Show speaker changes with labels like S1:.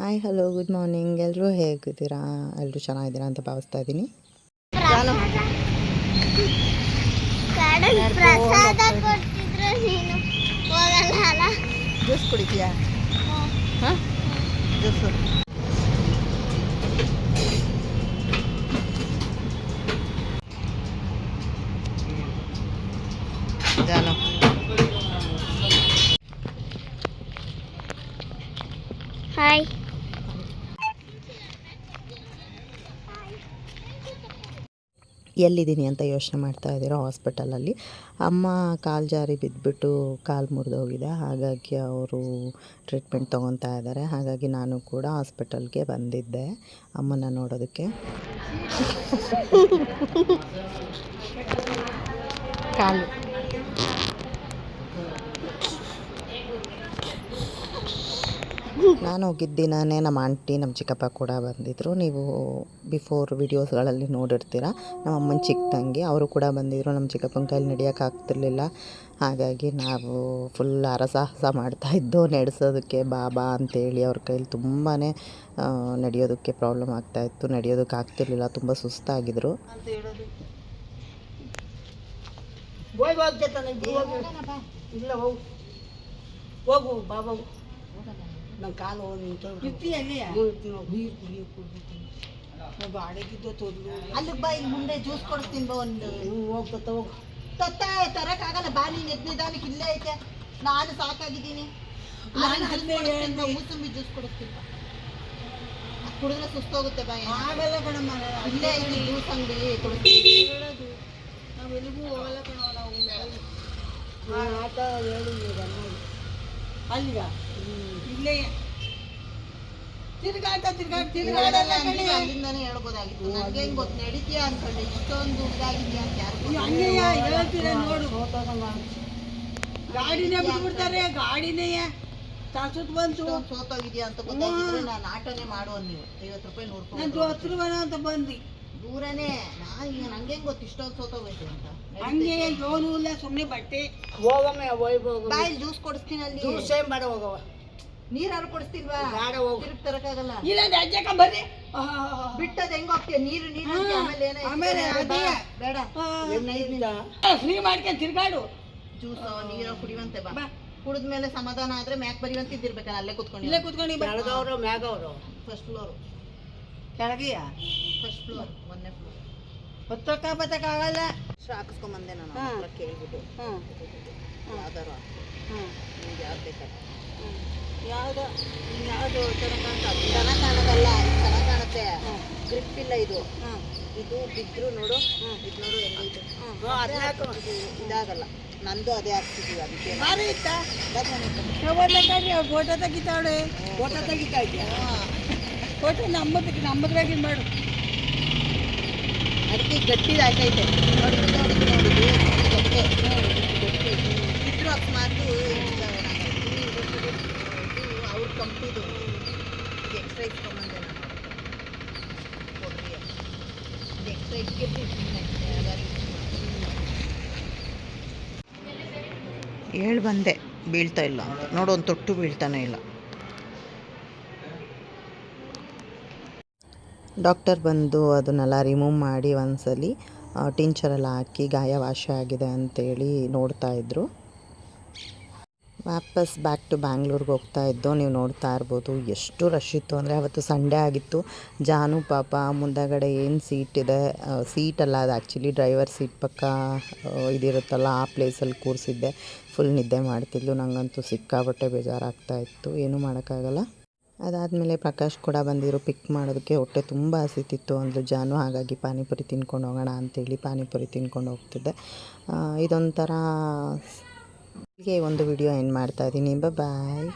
S1: Hi hello good morning ಎಲ್ಲರೂ ಹೇಗಿದ್ದೀರಾ? ಎಲ್ಲರೂ ಚೆನ್ನಾಗಿದ್ದೀರಾ ಅಂತ ಭಾವಿಸ್ತಾ ಇದ್ದೀನಿ. ಜ್ಯೂಸ್ ಕುಡಿತೀಯಾ? ಹಾಂ? ಜ್ಯೂಸು. ಜಾನು.
S2: ಹಾಯ್
S1: ಎಲ್ಲಿದ್ದೀನಿ ಅಂತ ಯೋಚನೆ ಮಾಡ್ತಾ ಇದ್ದೀರೋ ಹಾಸ್ಪಿಟಲಲ್ಲಿ. ಅಮ್ಮ ಕಾಲು ಜಾರಿ ಬಿದ್ದುಬಿಟ್ಟು ಕಾಲು ಮುರಿದೋಗಿದೆ ಹಾಗಾಗಿ ಅವರು ಟ್ರೀಟ್ಮೆಂಟ್ ತೊಗೊತಾ ಇದ್ದಾರೆ. ಹಾಗಾಗಿ ನಾನು ಕೂಡ ಹಾಸ್ಪಿಟಲ್ಗೆ ಬಂದಿದ್ದೆ ಅಮ್ಮನ ನೋಡೋದಕ್ಕೆ. ಕಾಲು. ನಾನು ಹೋಗಿದ್ದ ನಾನೇ ನಮ್ಮ ಆಂಟಿ, ನಮ್ಮ ಚಿಕ್ಕಪ್ಪ ಕೂಡ ಬಂದಿದ್ದರು ನೀವು ಬಿಫೋರ್ ವಿಡಿಯೋಸ್ಗಳಲ್ಲಿ ನೋಡಿರ್ತೀರ. ನಮ್ಮ ಅಮ್ಮನ ಚಿಕ್ಕ ತಂಗಿ ಅವರು ಕೂಡ ಬಂದಿದ್ದರು ನಮ್ಮ ಚಿಕ್ಕಪ್ಪನ ಕೈಲಿ ನಡೆಯೋಕ್ಕಾಗ್ತಿರ್ಲಿಲ್ಲ ಹಾಗಾಗಿ ನಾವು ಫುಲ್ ಹರಸಾಹಸ ಇದ್ದೋ, ನಡೆಸೋದಕ್ಕೆ ಬಾಬಾ ಅಂತೇಳಿ ಅವ್ರ ಕೈಲಿ ತುಂಬಾ ನಡೆಯೋದಕ್ಕೆ ಪ್ರಾಬ್ಲಮ್ ಆಗ್ತಾಯಿತ್ತು ನಡೆಯೋದಕ್ಕೆ ಆಗ್ತಿರ್ಲಿಲ್ಲ. ತುಂಬ ಸುಸ್ತಾಗಿದ್ದರು
S3: ಇಲ್ಲ, ಹೋಗು. ಹೋಗು. ಬಾಬಾ ನನ್ನ ಕಾಲು ನಿಂತು
S1: ಅಲ್ಲಿಗೆ ಬಾ ಇಲ್ಲಿ ಮುಂದೆ ಜ್ಯೂಸ್ ಕೊಡ್ತೀನಿ ಬಾ ಒಂದು.
S3: ಹೋಗ್ತತ್ತ ಹೋಗು
S1: ತತ್ತ ತರಕ್ಕಾಗಲ್ಲ ಬಾ ನೀನು ಎದ್ನಿದಾನಕ್ಕೆ ಇಲ್ಲೇ ಐತೆ. ನಾನು ಸಾಕಾಗಿದ್ದೀನಿ. ಮೂಸಂಬಿ ಜ್ಯೂಸ್ ಕೊಡಿಸ್ತೀನಿ ಕುಡಿದ್ರೆ ಸುಸ್ತೋಗುತ್ತೆ ಬಾ ಏನು.
S3: ಆಗಲ್ಲ ಕಣಮ್ಮ
S1: ಇಲ್ಲೇ ಐತಿ ಜ್ಯೂಸ್ ಅಂಗಡಿ ಕೊಡಿಸ್ತೀನಿ.
S3: ನಾವು ಎಲ್ಲಿಗೂ ಹೋಗಲ್ಲ ಕಣೋ ನಾವು. ಆಟ ಹೇಳಿ ಅಲ್ಲಿಗ? ಅಲ್ಲಿಗ ಇಲ್ಲೇ. ತಿರ್ಗಾಟ ತಿರ್ಗಾಟ ತಿರ್ಗಾಡಲ್ಲ ಕಣೆ.
S1: ಅಲ್ಲಿಂದಾನೇ ಹೇಳ್ಬೋದಾಗಿತ್ತು. ನನಗೆ ಹೆಂಗ್ ಗೊತ್ತು? ನಡೀತೀಯಾ ಅನ್ಕೊಂಡೆ ಇಷ್ಟೊಂದು ಇದಾಗಿದ್ಯಾ ಅಂತ ಯಾರು
S3: ಈ ಹಂಗೆಯ ಹೇಳ್ತೀರ ನೋಡು. ಗಾಡಿನೇ ಬಿಟ್ಬಿಡ್ತಾರೆ ಗಾಡಿನೇ. ತಾಸುತ್ ಬಂತು.
S1: ಸೋತೋಗಿದ್ಯಾ ಅಂತ ಗೊತ್ತಾಗಿದ್ರೆ ನಾನು ಆಟೋನೇ ಮಾಡುವ ನೀವು. ಐವತ್ತು ರೂಪಾಯಿ ನೂರು ರೂಪಾಯಿ
S3: ನಂದು ಹತ್ತು ರೂಪಾಯಿ ಅಂತ ಬಂದ್ರಿ
S1: ದೂರನೇ. ನಾ ಈಗ ನಂಗೆ ಹೆಂಗ್ ಗೊತ್ತು? ಇಷ್ಟೊಂದು ಸೋತೋಗೈತೆ ಅಂತ.
S3: ಹಂಗೆ ಜೋನು ಇಲ್ಲ ಸುಮ್ಮನೆ ಬಟ್ಟೆ. ಹೋಗಮ್ಮೆ ಹೋಗಿ
S1: ಬಾಯಲ್ಲಿ ಜ್ಯೂಸ್ ಕೊಡಿಸ್ತೀನಿ ಅಲ್ಲಿ.
S3: ಜ್ಯೂಸೇ ಮಾಡಿ ಹೋಗವ
S1: ನೀರಾರು ಕೊಡಿಸ್ತಿಲ್ವಾ?
S3: ಬೇಡ ಹೋಗು.
S1: ತಿರುಗ್ ತರಕಾಗಲ್ಲ
S3: ಇಲ್ಲ ಅಜ್ಜಕ್ಕ ಬರ್ರಿ.
S1: ಬಿಟ್ಟದ್ ಹೆಂಗ್ ಹೋಗ್ತೀಯ? ನೀರು ನೀರು ಆಮೇಲೆ ಏನೋ
S3: ಆಮೇಲೆ ಅದೇ.
S1: ಬೇಡ.
S3: ಫ್ರೀ ಮಾಡ್ಕೊಂಡು ತಿರ್ಗಾಡು.
S1: ಜ್ಯೂಸ್ ನೀರು ಕುಡಿಯುವಂತೆ ಬಾ.
S3: ಬಾ.
S1: ಕುಡಿದ್ಮೇಲೆ ಸಮಾಧಾನ ಆದ್ರೆ ಮ್ಯಾಕ್ ಬರಿವಂತ ಇದ್ದಿರ್ಬೇಕಲ್ಲ ಅಲ್ಲೇ ಕುತ್ಕೊಂಡು.
S3: ಇಲ್ಲೇ ಕುತ್ಕೊಂಡು ಬೆಳಗವ್ರು ಮ್ಯಾಗವ್ರು.
S1: ಫಸ್ಟ್ ಫ್ಲೋರ್
S3: ಕೆಳಗೆಯ?
S1: ಫಸ್ಟ್ ಫ್ಲೋರ್ ಒಂದನೇ ಫ್ಲೋರ್
S3: ಹೊತ್ತಕ್ಕ ಬತ್ತಕ್ಕಾಗಲ್ಲ
S1: ಹಾಕಿಸ್ಕೊಂಬಂದೆ ನಾನು
S3: ಹಾ.
S1: ಹತ್ರ ಕೇಳ್ಬಿಟ್ಟು.
S3: ಹ್ಞೂ
S1: ಯಾವ್ದಾರು ಯಾವುದು
S3: ಯಾವುದು ಚೆನ್ನಾಗಿ ಕಾಣ್ತದೆ
S1: ಚೆನ್ನಾಗಿ ಕಾಣೋದಲ್ಲ ಚೆನ್ನಾಗಿ ಕಾಣುತ್ತೆ ಗ್ರಿಪ್ ಇಲ್ಲ ಇದು ಇದು ಬಿದ್ರು ನೋಡು ಇದು ನೋಡು ಹೆಂಗೈತೆ ಇದಾಗಲ್ಲ ನಂದು ಅದೇ ಹಾಕ್ತಿದೀವಿ ಅದಕ್ಕೆ
S3: ಭಾರಿ ಇತ್ತ ಫೋಟೋ ತೆಗಿತಾವಳೆ ಫೋಟೋ ತೆಗಿತಾ ಇದೆಯಾ ಫೋಟೋ ನಮ್ಮದಕ್ಕೆ ನಮ್ಮದ್ರಾಗಿ ಮಾಡು
S1: ಅದಕ್ಕೆ ಗಟ್ಟಿದಾಗೈತೆ ನೋಡಿ ನೋಡಿ ನೋಡಿ ಗಟ್ಟಿ ಇದ್ರು ಕಂಪ್ನಿದು ಎಕ್ಸ್ಟ್ರಾ ಇಟ್ಕೊಂಬಂದೆ ನಾನು. ಹೇಳಿ ಬಂದೆ. ಬೀಳ್ತಾ ಇಲ್ಲ. ಅಂತ ನೋಡು, ಒಂದು ತೊಟ್ಟು ಬೀಳ್ತಾನೆ ಇಲ್ಲ. ಡಾಕ್ಟರ್ ಬಂದು ಅದನ್ನೆಲ್ಲ ರಿಮೂವ್ ಮಾಡಿ ಒಂದ್ಸಲಿ ಟಿಂಚರೆಲ್ಲ ಹಾಕಿ ಗಾಯ ವಾಸಿ ಆಗಿದೆ ಅಂತೇಳಿ ನೋಡ್ತಾ ಇದ್ರು. ವಾಪಸ್ ಬ್ಯಾಕ್ ಟು ಬ್ಯಾಂಗ್ಳೂರ್ಗೆ ಹೋಗ್ತಾ ಇದ್ದೋ, ನೀವು ನೋಡ್ತಾ ಇರ್ಬೋದು. ಎಷ್ಟು ರಶ್ ಇತ್ತು ಅಂದರೆ ಅವತ್ತು ಸಂಡೇ ಆಗಿತ್ತು. ಜಾನು ಪಾಪ ಮುಂದಗಡೆ ಏನು ಸೀಟ್ ಇದೆ? ಸೀಟ್ ಅಲ್ಲ, ಅದು ಆ್ಯಕ್ಚುಲಿ ಡ್ರೈವರ್ ಸೀಟ್ ಪಕ್ಕ ಇದಿರುತ್ತಲ್ಲ, ಆ ಪ್ಲೇಸಲ್ಲಿ ಕೂರಿಸಿದ್ದೆ. ಫುಲ್ ನಿದ್ದೆ ಮಾಡ್ತಿದ್ಲು. ನನಗಂತೂ ಸಿಕ್ಕಾಬಟ್ಟೆ ಬೇಜಾರಾಗ್ತಾ ಇತ್ತು. ಏನೂ ಮಾಡೋಕ್ಕಾಗಲ್ಲ. ಅದಾದಮೇಲೆ ಪ್ರಕಾಶ್ ಕೂಡ ಬಂದಿದ್ರು ಪಿಕ್ ಮಾಡೋದಕ್ಕೆ ಹೊಟ್ಟೆ ತುಂಬ ಹಸಿತಿತ್ತು. ಅಂದರು ಜಾನು, ಹಾಗಾಗಿ ಪಾನಿಪುರಿ ತಿನ್ಕೊಂಡು ಹೋಗೋಣ ಅಂತೇಳಿ ಪಾನಿಪುರಿ ತಿನ್ಕೊಂಡು ಹೋಗ್ತಿದ್ದೆ. ಇದೊಂಥರ ಹೀಗೆ ಒಂದು ವಿಡಿಯೋ ಎಂಡ್ ಮಾಡ್ತಾ ಇದ್ದೀನಿ. ಬಾಯ್